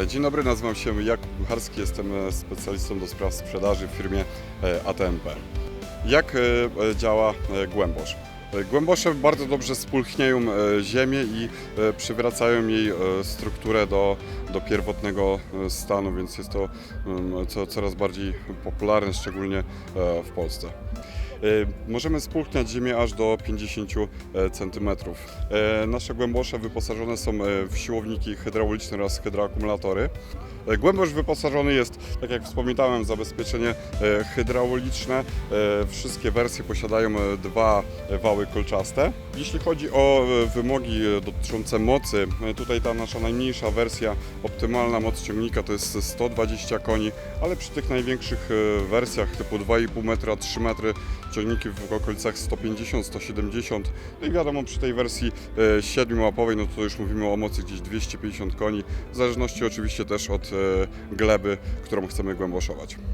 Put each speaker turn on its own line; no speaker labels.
E, Dzień dobry, nazywam się Jakub Bucharski, jestem e, specjalistą do spraw sprzedaży w firmie e, ATMP. Jak działa głębosz? Głębosze bardzo dobrze spulchniają ziemię i przywracają jej strukturę do, do pierwotnego stanu, więc jest to mm, co, coraz bardziej popularne, szczególnie w Polsce. E, Możemy spulchniać ziemię aż do 50 cm. Nasze głębosze wyposażone są e, w siłowniki hydrauliczne oraz hydroakumulatory. E, Głębosz wyposażony jest, tak jak wspominałem, zabezpieczenie e, hydrauliczne. E, Wszystkie wersje posiadają e, dwa e, wały kolczaste. Jeśli chodzi o e, wymogi e, dotyczące mocy, e, tutaj ta nasza najmniejsza wersja, optymalna moc ciągnika to jest 120 koni, ale przy tych największych e, wersjach typu 2,5 metra, 3 metry, ciągniki w okolicach 150-170. No i wiadomo, przy tej wersji e, 7-łapowej, no to już mówimy o mocy gdzieś 250 koni, w zależności oczywiście też od e, gleby, którą chcemy głęboszować.